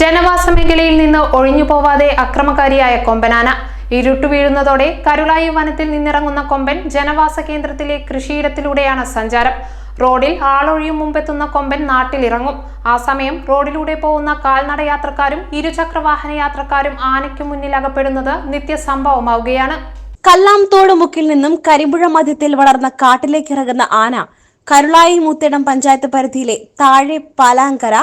ജനവാസ മേഖലയിൽ നിന്ന് ഒഴിഞ്ഞു പോവാതെ അക്രമകാരിയായ കൊമ്പനാന. ഇരുട്ടു വീഴുന്നതോടെ കരുളായി വനത്തിൽ നിന്നിറങ്ങുന്ന കൊമ്പൻ ജനവാസ കേന്ദ്രത്തിലെ കൃഷിയിടത്തിലൂടെയാണ് സഞ്ചാരം. റോഡിൽ ആളൊഴിയും മുമ്പെത്തുന്ന കൊമ്പൻ നാട്ടിലിറങ്ങും. ആ സമയം റോഡിലൂടെ പോകുന്ന കാൽനട യാത്രക്കാരും ഇരുചക്ര വാഹന യാത്രക്കാരും ആനയ്ക്ക് മുന്നിൽ അകപ്പെടുന്നത് നിത്യസംഭവമാവുകയാണ്. കല്ലാംതോട് മുക്കിൽ നിന്നും കരിമ്പുഴ മധ്യത്തിൽ വളർന്ന കാട്ടിലേക്ക് ഇറങ്ങുന്ന ആന കരുളായി മൂത്തേടം പഞ്ചായത്ത് പരിധിയിലെ താഴെ പാലാങ്കര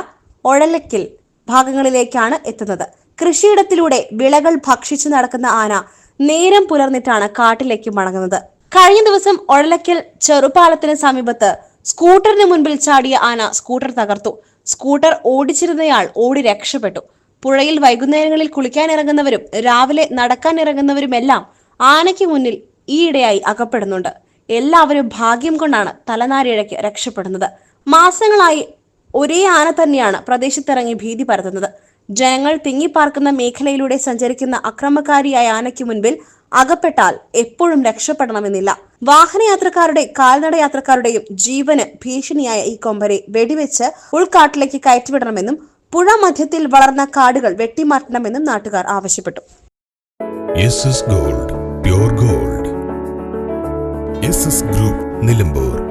ഒഴലക്കിൽ ഭാഗങ്ങളിലേക്കാണ് എത്തുന്നത്. കൃഷിയിടത്തിലൂടെ വിളകൾ ഭക്ഷിച്ചു നടക്കുന്ന ആന നേരം പുലർന്നിട്ടാണ് കാട്ടിലേക്ക് മടങ്ങുന്നത്. കഴിഞ്ഞ ദിവസം ഒഴലക്കൽ ചെറുപാലത്തിന് സമീപത്ത് സ്കൂട്ടറിന് മുൻപിൽ ചാടിയ ആന സ്കൂട്ടർ തകർത്തു. സ്കൂട്ടർ ഓടിച്ചിരുന്നയാൾ ഓടി രക്ഷപ്പെട്ടു. പുഴയിൽ വൈകുന്നേരങ്ങളിൽ കുളിക്കാൻ ഇറങ്ങുന്നവരും രാവിലെ നടക്കാൻ നടക്കാനിറങ്ങുന്നവരുമെല്ലാം ആനയ്ക്ക് മുന്നിൽ ഈയിടെയായി അകപ്പെടുന്നുണ്ട്. എല്ലാവരും ഭാഗ്യം കൊണ്ടാണ് തലനാരിഴയ്ക്ക് രക്ഷപ്പെടുന്നത്. മാസങ്ങളായി ഒരേ ആന തന്നെയാണ് പ്രദേശത്തിറങ്ങി ഭീതി പരത്തുന്നത്. ജനങ്ങൾ തിങ്ങിപ്പാർക്കുന്ന മേഖലയിലൂടെ സഞ്ചരിക്കുന്ന അക്രമകാരിയായ ആനയ്ക്ക് മുൻപിൽ അകപ്പെട്ടാൽ എപ്പോഴും രക്ഷപ്പെടണമെന്നില്ല. വാഹനയാത്രക്കാരുടെ കാൽനട യാത്രക്കാരുടെയും ജീവന് ഭീഷണിയായ ഈ കൊമ്പരെ വെടിവെച്ച് ഉൾക്കാട്ടിലേക്ക് കയറ്റിവിടണമെന്നും പുഴ മധ്യത്തിൽ വളർന്ന കാടുകൾ വെട്ടിമാറ്റണമെന്നും നാട്ടുകാർ ആവശ്യപ്പെട്ടു. Gold gold. ഗ്രൂപ്പ് നിലമ്പൂർ.